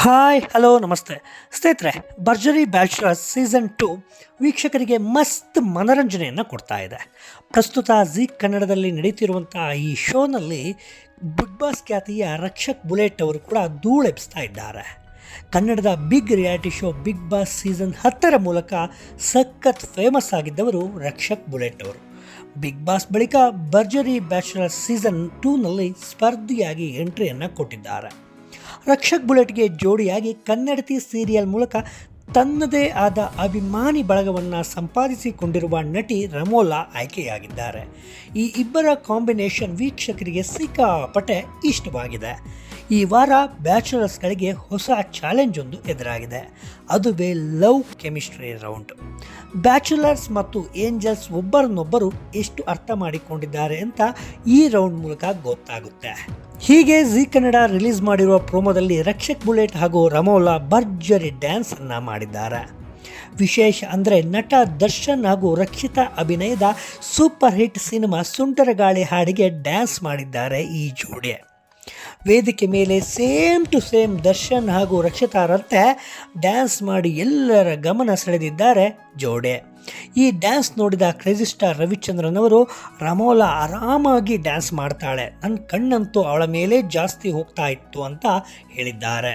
Hi hello ನಮಸ್ತೆ. ಸ್ನೇಹಿತರೆ, ಭರ್ಜರಿ ಬ್ಯಾಚುಲರ್ಸ್ ಸೀಸನ್ ಟು ವೀಕ್ಷಕರಿಗೆ ಮಸ್ತ್ ಮನರಂಜನೆಯನ್ನು ಕೊಡ್ತಾ ಇದೆ. ಪ್ರಸ್ತುತ ಜಿ ಕನ್ನಡದಲ್ಲಿ ನಡೀತಿರುವಂತಹ ಈ ಶೋನಲ್ಲಿ ಬಿಗ್ ಬಾಸ್ ಖ್ಯಾತಿಯ ರಕ್ಷಕ್ ಬುಲೆಟ್ ಅವರು ಕೂಡ ಧೂಳೆಬ್ಸ್ತಾ ಇದ್ದಾರೆ. ಕನ್ನಡದ big reality show Bigg Boss season ಹತ್ತರ ಮೂಲಕ ಸಖತ್ ಫೇಮಸ್ ಆಗಿದ್ದವರು ರಕ್ಷಕ್ ಬುಲೆಟ್ ಅವರು. ಬಿಗ್ ಬಾಸ್ ಬಳಿಕ ಭರ್ಜರಿ ಬ್ಯಾಚುಲರ್ ಸೀಸನ್ ಟೂನಲ್ಲಿ ಸ್ಪರ್ಧಿಯಾಗಿ ಎಂಟ್ರಿಯನ್ನು ಕೊಟ್ಟಿದ್ದಾರೆ. ರಕ್ಷಕ್ ಬುಲೆಟ್ಗೆ ಜೋಡಿಯಾಗಿ ಕನ್ನಡತಿ ಸೀರಿಯಲ್ ಮೂಲಕ ತನ್ನದೇ ಆದ ಅಭಿಮಾನಿ ಬಳಗವನ್ನು ಸಂಪಾದಿಸಿಕೊಂಡಿರುವ ನಟಿ ರಮೋಲಾ ಆಯ್ಕೆಯಾಗಿದ್ದಾರೆ. ಈ ಇಬ್ಬರ ಕಾಂಬಿನೇಷನ್ ವೀಕ್ಷಕರಿಗೆ ಸಿಕ್ಕಾಪಟ್ಟೆ ಇಷ್ಟವಾಗಿದೆ. ಈ ವಾರ ಬ್ಯಾಚುಲರ್ಸ್ಗಳಿಗೆ ಹೊಸ ಚಾಲೆಂಜ್ ಒಂದು ಎದುರಾಗಿದೆ. ಅದುವೇ ಲವ್ ಕೆಮಿಸ್ಟ್ರಿ ರೌಂಡ್. ಬ್ಯಾಚುಲರ್ಸ್ ಮತ್ತು ಏಂಜಲ್ಸ್ ಒಬ್ಬರನ್ನೊಬ್ಬರು ಎಷ್ಟು ಅರ್ಥ ಮಾಡಿಕೊಂಡಿದ್ದಾರೆ ಅಂತ ಈ ರೌಂಡ್ ಮೂಲಕ ಗೊತ್ತಾಗುತ್ತೆ. ಹೀಗೆ ಜಿ ಕನ್ನಡ ರಿಲೀಸ್ ಮಾಡಿರುವ ಪ್ರೋಮೋದಲ್ಲಿ ರಕ್ಷಕ್ ಬುಲೆಟ್ ಹಾಗೂ ರಮೋಲಾ ಭರ್ಜರಿ ಡ್ಯಾನ್ಸ್ ಅನ್ನ ಮಾಡಿದ್ದಾರೆ. ವಿಶೇಷ ಅಂದರೆ ನಟ ದರ್ಶನ್ ಹಾಗೂ ರಕ್ಷಿತಾ ಅಭಿನಯದ ಸೂಪರ್ ಹಿಟ್ ಸಿನಿಮಾ ಸುಂಟರಗಾಳಿ ಹಾಡಿಗೆ ಡ್ಯಾನ್ಸ್ ಮಾಡಿದ್ದಾರೆ ಈ ಜೋಡಿ. ವೇದಿಕೆ ಮೇಲೆ ಸೇಮ್ ಟು ಸೇಮ್ ದರ್ಶನ್ ಹಾಗೂ ರಕ್ಷಿತಾರಂತೆ ಡ್ಯಾನ್ಸ್ ಮಾಡಿ ಎಲ್ಲರ ಗಮನ ಸೆಳೆದಿದ್ದಾರೆ. ಜೋಡೆ. ಈ ಡ್ಯಾನ್ಸ್ ನೋಡಿದ ಕ್ರೇಜಿ ಸ್ಟಾರ್ ರವಿಚಂದ್ರನ್ ಅವರು ರಮೋಲಾ ಆರಾಮಾಗಿ ಡ್ಯಾನ್ಸ್ ಮಾಡ್ತಾಳೆ. ನನ್ನ ಕಣ್ಣಂತೂ ಅವಳ ಮೇಲೆ ಜಾಸ್ತಿ ಹೋಗ್ತಾ ಇತ್ತು ಅಂತ ಹೇಳಿದ್ದಾರೆ.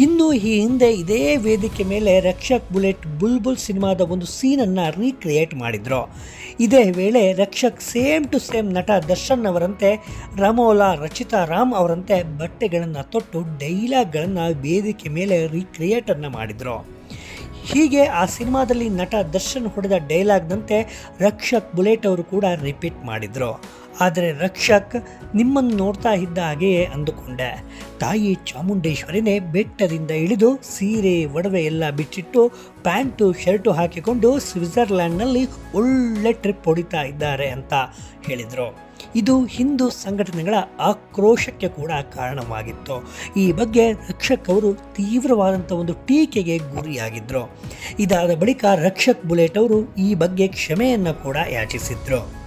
ಇನ್ನು ಈ ಹಿಂದೆ ಇದೇ ವೇದಿಕೆ ಮೇಲೆ ರಕ್ಷಕ್ ಬುಲೆಟ್ ಬುಲ್ಬುಲ್ ಸಿನಿಮಾದ ಒಂದು ಸೀನನ್ನು ರೀಕ್ರಿಯೇಟ್ ಮಾಡಿದ್ರು. ಇದೇ ವೇಳೆ ರಕ್ಷಕ್ ಸೇಮ್ ಟು ಸೇಮ್ ನಟ ದರ್ಶನ್ ಅವರಂತೆ, ರಮೋಲಾ, ರಚಿತಾ ರಾಮ್ ಅವರಂತೆ ಬಟ್ಟೆಗಳನ್ನು ತೊಟ್ಟು ಡೈಲಾಗ್ಗಳನ್ನು ವೇದಿಕೆ ಮೇಲೆ ರೀಕ್ರಿಯೇಟನ್ನು ಮಾಡಿದರು. ಹೀಗೆ ಆ ಸಿನಿಮಾದಲ್ಲಿ ನಟ ದರ್ಶನ್ ಹೊಡೆದ ಡೈಲಾಗ್ನಂತೆ ರಕ್ಷಕ್ ಬುಲೆಟ್ ಅವರು ಕೂಡ ರಿಪೀಟ್ ಮಾಡಿದರು. ಆದರೆ ರಕ್ಷಕ್ ನಿಮ್ಮನ್ನು ನೋಡ್ತಾ ಇದ್ದ ಹಾಗೆಯೇ ಅಂದುಕೊಂಡೆ. ತಾಯಿ ಚಾಮುಂಡೇಶ್ವರಿನೇ ಬೆಟ್ಟದಿಂದ ಇಳಿದು ಸೀರೆ, ಒಡವೆ ಎಲ್ಲ ಬಿಚ್ಚಿಟ್ಟು ಪ್ಯಾಂಟು, ಶರ್ಟು ಹಾಕಿಕೊಂಡು ಸ್ವಿಟ್ಜರ್ಲ್ಯಾಂಡ್ನಲ್ಲಿ ಒಳ್ಳೆ ಟ್ರಿಪ್ ಹೊಡಿತಾ ಇದ್ದಾರೆ ಅಂತ ಹೇಳಿದರು. ಇದು ಹಿಂದೂ ಸಂಘಟನೆಗಳ ಆಕ್ರೋಶಕ್ಕೆ ಕೂಡ ಕಾರಣವಾಗಿತ್ತು. ಈ ಬಗ್ಗೆ ರಕ್ಷಕ್ ಅವರು ತೀವ್ರವಾದಂಥ ಒಂದು ಟೀಕೆಗೆ ಗುರಿಯಾಗಿದ್ದರು ಇದಾದ ಬಳಿಕ ರಕ್ಷಕ್ ಬುಲೆಟ್ ಅವರು ಈ ಬಗ್ಗೆ ಕ್ಷಮೆಯನ್ನು ಕೂಡ ಯಾಚಿಸಿದ್ರು.